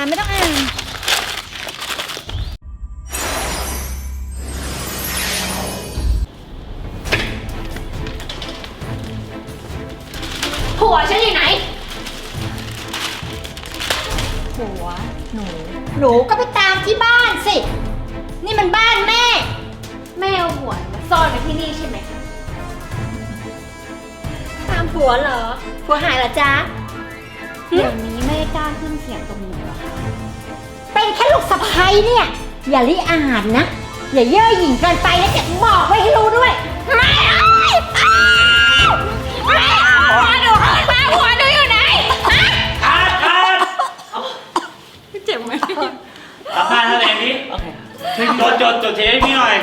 าไม่ต้องอ่านผัวฉันอยู่ไหน ผัว หนู หนูก็ไปตามที่บ้านสิ นี่มันบ้านแม่ แม่เอาผัวมาซ่อนไว้ที่นี่ใช่ไหม ตามผัวเหรอ ผัวหายเหรอจ๊ะ เดี๋ยวนี้แม่กล้าขึ้นเสียงกับหนู เหรอคะเป็นแค่ลูกสะใภ้เนี่ย อย่าลิอาดนะ อย่าเย่อหยิ่งเกินไปนะจะบอกไว้ให้รู้ด้วย ไม่เอาไม่เอาผัวหนูขึ้นมาผัวหนูอยู่ไหนฮะอาร์ตอาร์ตเจ็บไหมกลับบ้านเท่าไหร่นี้จดจดจดเทให้พี่หน่อย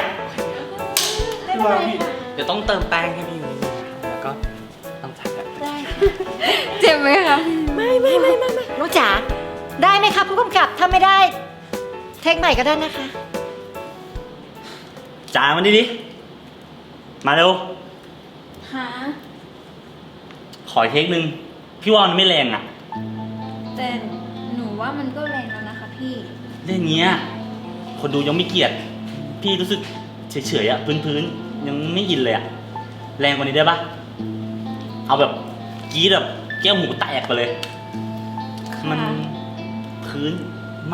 เดี๋ยวต้องเติมแป้งให้พี่นิดนึงนะครับแล้วก็ต้องจัดแบบเจ็บไหมคะ ไม่ไม่ไม่ไม่ไม่น้องจ๋า ได้ไหมคะผู้กำกับถ้าไม่ได้ เทคใหม่ก็ได้นะคะจ่ายมันดิดิ มาเร็วฮะขออีกเทคหนึ่งพี่ว่ามันไม่แรงอะ แต่หนูว่ามันก็แรงแล้วนะคะพี่ เรื่องเนี้ย คนดูยังไม่เกลียด พี่รู้สึกเฉยๆอะ พื้นๆ ยังไม่อินเลยอะ แรงกว่านี้ได้ปะเอาแบบกรีดแบบแก้วหมูแตกไปเลย มัน พื้น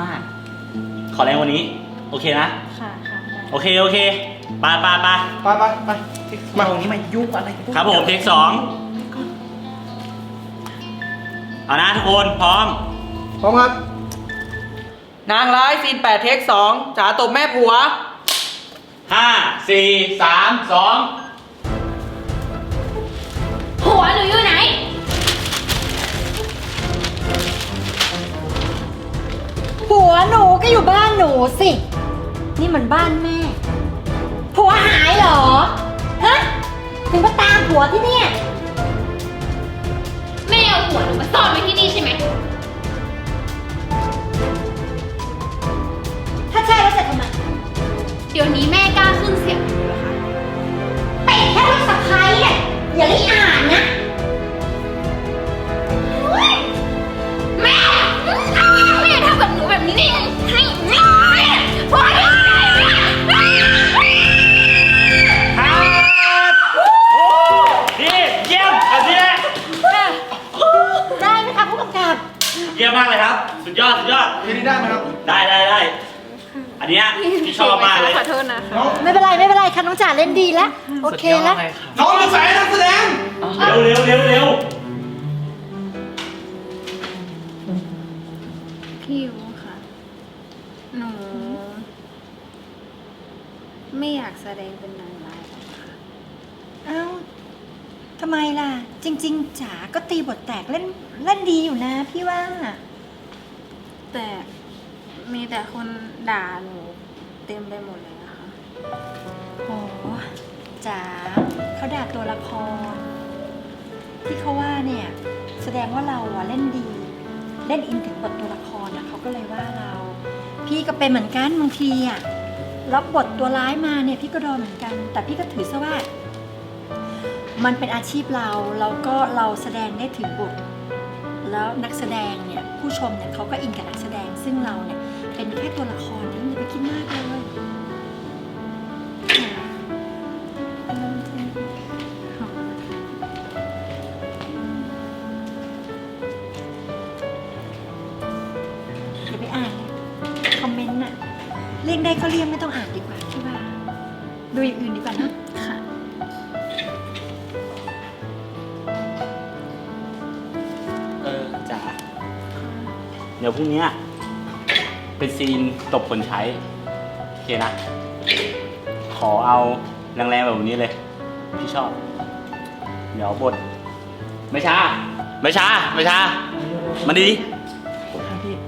มาก ขอแรงกว่านี้ โอเคนะ ค่ะค่ะได้โอเค โอเคไปไปไปไปไปไปมาตรงนี้มายุ่งอะไรกันครับผมเทคสองเอานะทุกคนพร้อม พร้อมครับ นางร้ายซีนแปดเทคสองจ๋าตบแม่ผัว ห้าสี่สามสองผัวหนูอยู่ไหน วหนูก็อยู่บ้านหนูสิ นี่มันบ้านแม่ ผัวหายเหรอ ฮะ ถึงมาตามผัวที่เนี่ย แม่เอาผัวหนูมาซ่อนไว้ที่นี่ใช่ไหม ถ้าใช่แล้วจะทำไมเดี๋ยวนี้แม่กล้าขึ้นเสียงกับหนูเหรอคะ เป็นแค่ลูกสะใภ้อะอย่าลิอ่านนะ ดีแล้ว โอเคแล้ว น้องกระแสนักแสดงเร็วเร็วเร็วเร็วพี่ยูค่ะ หนู ไม่อยากแสดงเป็นนางร้ายหรอกค่ะ เอ้าทำไมล่ะ จริง ๆจ๋าก็ตีบทแตกเล่นเล่นดีอยู่นะพี่ว่า แต่มีแต่คนด่าหนูเต็มไปหมดเลยนะคะ โอ้ จ๋าเขาด่าตัวละคร ที่เขาว่าเนี่ย แสดงว่าเราอะเล่นดี เล่นอินถึงบทตัวละครนะเขาก็เลยว่าเรา พี่ก็เป็นเหมือนกันบางทีอะรับบทตัวร้ายมาเนี่ยพี่ก็โดนเหมือนกัน แต่พี่ก็ถือซะว่า มันเป็นอาชีพเราเราก็เราแสดงได้ถึงบท แล้วนักแสดงเนี่ยผู้ชมเนี่ยเขาก็อินกับนักแสดงซึ่งเราเนี่ยเป็นแค่ตัวละครนี่อย่าไปคิดมากเลย เลี่ยงได้ก็เลี่ยงไม่ต้องอ่านดีกว่าพี่ว่า ดูอย่างอื่นดีกว่าเนอะค่ะ เออจ๋าเดี๋ยวพรุ่งเนี้ยเป็นซีนตบคนใช้ โอเคนะ ขอเอาแรงๆแบบนี้เลย พี่ชอบ เดี๋ยวบทไม่ช้า ไม่ช้า ไม่ช้า มาดีดิ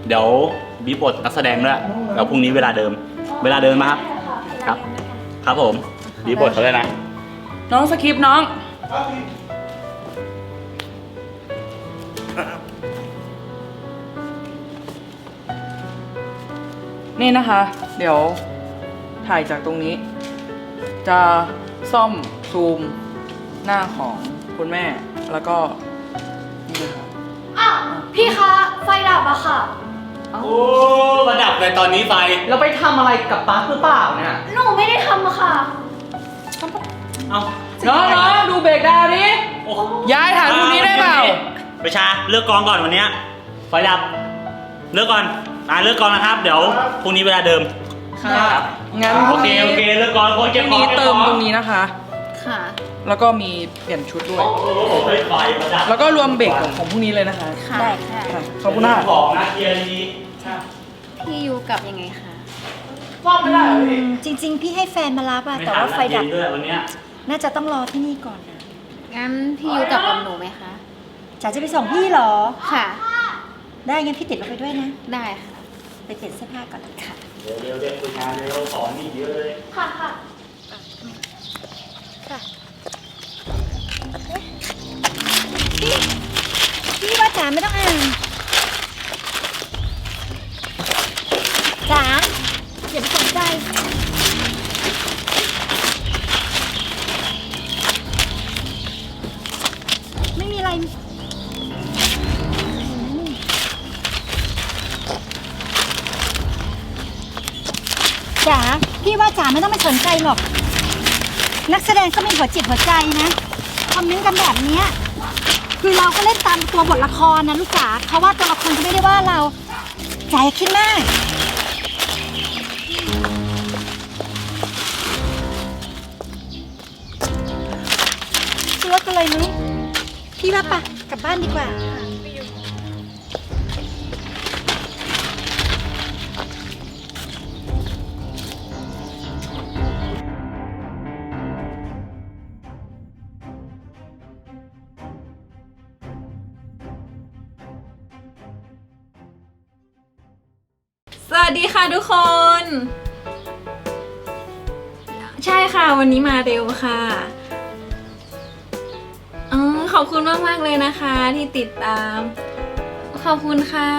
เดี๋ยวบีบบทนักแสดงด้วยแล้วพรุ่งนี้เวลาเดิม เวลาเดิมมาครับ ครับ ครับผมบีบบทเขาเลยนะ น้องสคริปต์น้อง นี่นะคะ เดี๋ยวถ่ายจากตรงนี้ จะซ่อมซูมหน้าของคุณแม่แล้วก็นี่นะคะ อ้าว พี่คะ ไฟดับอะค่ะ โอ้ระดับ เลยตอนนี้ไฟ เราไปทำอะไรกับปลั๊กหรือเปล่าเนี่ยหนูไม่ได้ทำอะค่ะ เอ้าน้องน้องดูเบรกดาวน์ดิ โอ้ย้ายฐานพรุ่งนี้ได้เปล่า ประชาเลือกกองก่อนวันเนี้ยไฟดับ เลือกก่อน อ่าเลือกกองนะครับ เดี๋ยวพรุ่งนี้เวลาเดิม ค่ะงั้นโอเคโอเคเลือกกองโค้ชพเก็บรุ่งของนี้เติมตรงนี้นะคะ ค่ะ แล้วก็มีเปลี่ยนชุดด้วย โอ้โหเฮ้ยไฟประดับแล้วก็รวมเบรกของของพรุ่งนี้เลยนะคะค่ะได้ค่ะ ค่ะขอบคุณมาก ของนะเกียร์ดี พี่ยูกลับยังไงคะซ่อมไม่ได้เหรอพี่จริง ๆ พี่ให้แฟนมารับอะไม่แต่ทันว่าไฟนะดับเย็นด้วยวันเนี้ยน่าจะต้องรอที่นี่ก่อนนะงั้นพี่ยูกลับกับหนูไหมคะ จ๋าจะไปส่งพี่เหรอ ค่ะ ได้งั้นพี่ติดรถไปด้วยนะ ได้ค่ะ ไปเปลี่ยนเสื้อผ้าก่อนค่ะ เดี๋ยวเดี๋ยวเดี๋ยวคุยงานเร็วของนี่เยอะเลย ค่ะค่ะค่ะพี่พี่ว่าจ๋าไม่ต้องอ่าน จ๋าพี่ว่าจ๋าไม่ต้องไปสนใจหรอก นักแสดงก็มีหัวจิตหัวใจนะคอมเมนต์กันแบบเนี้ยคือเราก็เล่นตามตัวบทละครนะลูกจ๋าเขาว่าตัวละครจะไม่ได้ว่าเราจ๋าอย่าคิดมากขึ้นรถกันเลยนุ้ยพี่ว่าปะกลับบ้านดีกว่า ทุกคน ใช่ค่ะวันนี้มาเร็วค่ะออขอบคุณมากๆเลยนะคะที่ติดตาม ขอบคุณค่ะ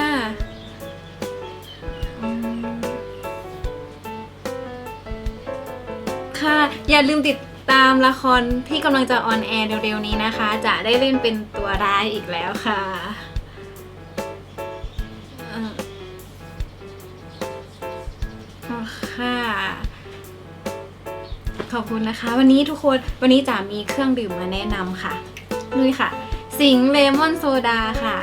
ค่ะ อย่าลืมติดตามละครที่กำลังจะออนแอร์เร็วๆนี้นะคะ จะได้เล่นเป็นตัวร้ายอีกแล้วค่ะ ค่ะ ขอบคุณนะคะ วันนี้ทุกคนวันนี้จ๋ามีเครื่องดื่มมาแนะนำค่ะนี่ค่ะ สิงเลมอนโซดาค่ะ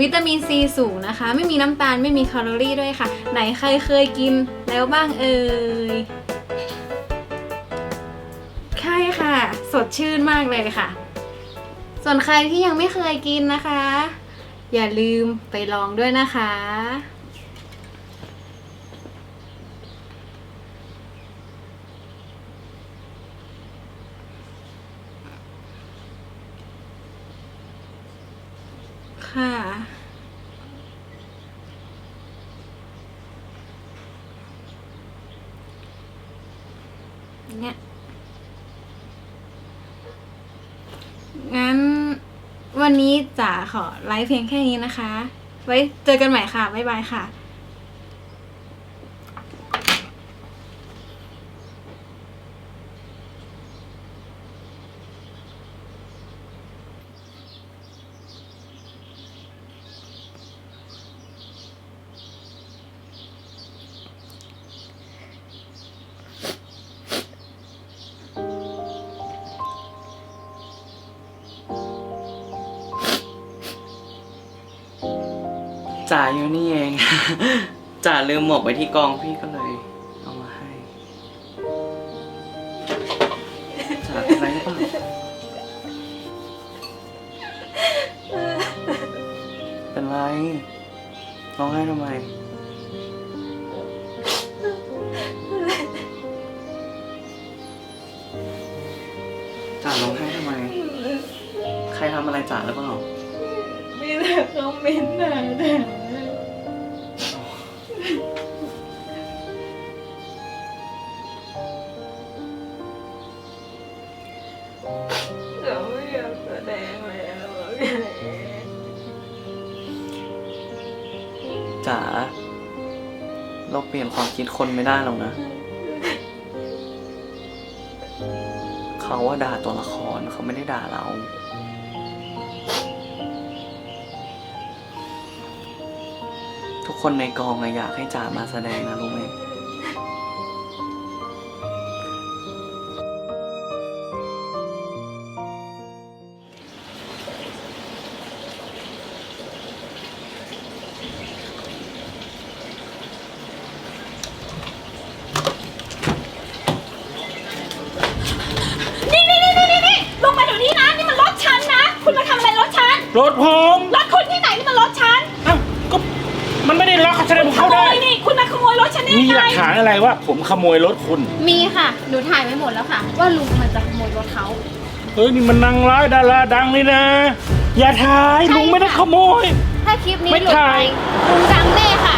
วิตามินซีสูงนะคะ ไม่มีน้ำตาลไม่มีแคลอรี่ด้วยค่ะ ไหนใครเคยกินแล้วบ้างเอ่ยใช่ค่ะ สดชื่นมากเลยค่ะ ส่วนใครที่ยังไม่เคยกินนะคะ อย่าลืมไปลองด้วยนะคะ ค่ะ เนี่ย งั้นวันนี้จ๋าขอไลฟ์เพียงแค่นี้นะคะ ไว้เจอกันใหม่ค่ะ บ๊ายบายค่ะ จ่าอยู่นี่เอง จ่าลืมหมวกไว้ที่กองพี่ก็เลย เอามาให้จ่าเป็นไรหรือเปล่าเป็นไรร้องไห้ทำไม จ่าร้องไห้ทำไม ใครทำอะไรจ่าหรือเปล่า มีแต่คอมเมนต์ด่าแต่า จ๋าเราเปลี่ยนความคิดคนไม่ได้หรอกนะ เขาว่าด่าตัวละครเขาไม่ได้ด่าเรา ทุกคนในกองอะอยากให้จ๋ามาแสดงนะรู้ไหม มันไม่ได้ล็อกแสดงผมขเข้าโมได้ ยนี่คุณมาขโมยรถฉันได้มียังหไงลักฐานอะไรว่าผมขโมยรถคุณ มีค่ะ หนูถ่ายไว้หมดแล้วค่ะ ว่าลุงมันจะขโมยรถเขาเฮ้ยนี่มันนางร้ายดาราดังนี่นะ อย่าถ่ายใช่ลุงไม่ได้ค่ะ ขโมย ถ้าคลิปนี้ไม่หลุดถ่าไปย ลุงดังแน่ค่ะ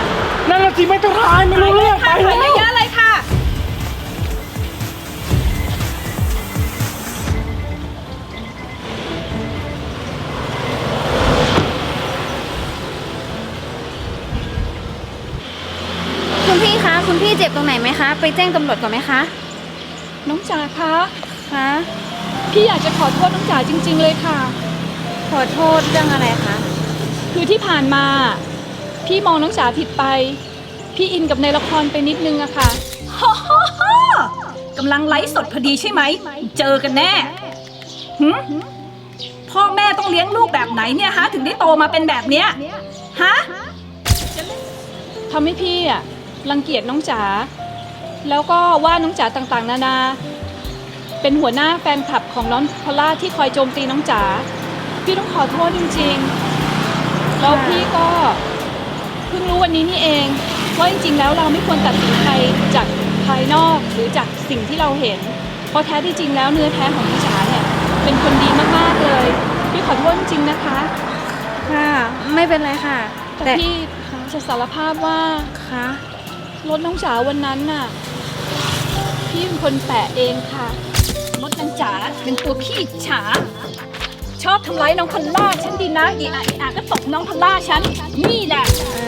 นั่นน่ะสิไม่ต้องถ่ายไม่รู้เรื่องไปถ่ายแล้ว เยอะๆเลยค่ะคุณ จ็บตรงไหนไหมคะ ไปแจ้งตำรวจก่อนไหมคะ น้องจ๋าคะคะพี่อยากจะขอโทษน้องจ๋าจริง ๆ เลยค่ะ ขอโทษเรื่องอะไรคะ คือที่ผ่านมา พี่มองน้องจ๋าผิดไป พี่อินกับในละครไปนิดนึงอะค่ะฮ่าฮ่าฮ่ากำลังไลฟ์สดพอดีใช่ไหม เจอกันแน่หึพ่อแม่ต้องเลี้ยงลูกแบบไหนเนี่ยฮะ ถึงได้โตมาเป็นแบบเนี้ยฮะ ทำให้พี่อะ รังเกียจน้องจ๋าแล้วก็ว่าน้องจ๋าต่างๆ นานา เป็นหัวหน้าแฟนคลับของน้องพอลล่าที่คอยโจมตีน้องจ๋าพี่ต้องขอโทษจริงๆแล้วพี่ก็เพิ่งรู้วันนี้นี่เองว่าจริงๆแล้วเราไม่ควรตัดสินใครจากภายนอกหรือจากสิ่งที่เราเห็น เพราะแท้ที่จริงแล้วเนื้อแท้ของน้องจ๋าเนี่ยเป็นคนดีมากๆเลยพี่ขอโทษจริงๆนะคะ ค่ะ ไม่เป็นไรค่ะ แต่แต่พี่จะสารภาพว่าคะ รถน้องจ๋าวันนั้นน่ะ พี่เป็นคนแปะเองค่ะ รถนางจ๋าเป็นตัวขี้อิจฉา ชอบทำร้ายน้องพอลล่าฉันดีนะอีอาอีอาก็ตกน้องพอลล่าฉัน นี่แหละ เอ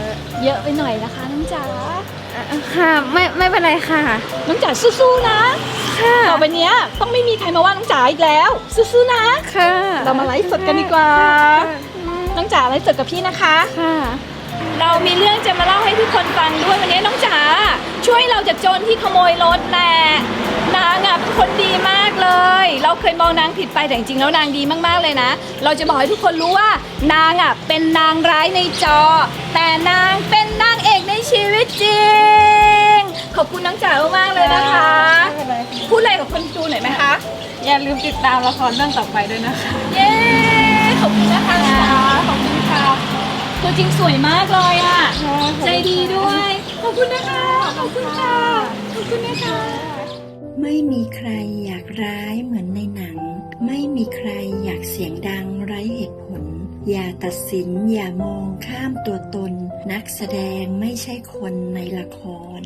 อเยอะไปหน่อยนะคะน้องจ๋า เอ่อค่ะ ไม่ไม่เป็นไรค่ะ น้องจ๋าสู้ๆนะ ค่ะ ต่อไปเนี้ยต้องไม่มีใครมาว่าน้องจ๋าอีกแล้ว สู้ๆนะ ค่ะเรามาไลฟ์สดกันดีกว่า น้องจ๋าไลฟ์สดกับพี่นะคะ ค่ะ เรามีเรื่องจะมาเล่าให้ทุกคนฟังด้วยวันนี้น้องจ๋าช่วยเราจากโจรที่ขโมยรถแหละนางอะเป็นคนดีมากเลย เราเคยมองนางผิดไปแต่จริงๆแล้วนางดีมากๆเลยนะ เราจะบอกให้ทุกคนรู้ว่านางอะเป็นนางร้ายในจอ แต่นางเป็นนางเอกในชีวิตจริง ขอบคุณน้องจ๋ามากๆเลยนะคะ พูดอะไรกับคนดูหน่อยไหมคะ อย่าลืมติดตามละครเรื่องต่อไปด้วยนะคะ เย้ขอบคุณนะคะขอบคุณค่ะ ตัวจริงสวยมากเลยอะ ใจดีด้วย ขอบคุณนะคะ ขอบคุณค่ะ ขอบคุณนะคะ ไม่มีใครอยากร้ายเหมือนในหนัง ไม่มีใครอยากเสียงดังไร้เหตุผล อย่าตัดสินอย่ามองข้ามตัวตน นักแสดงไม่ใช่คนในละคร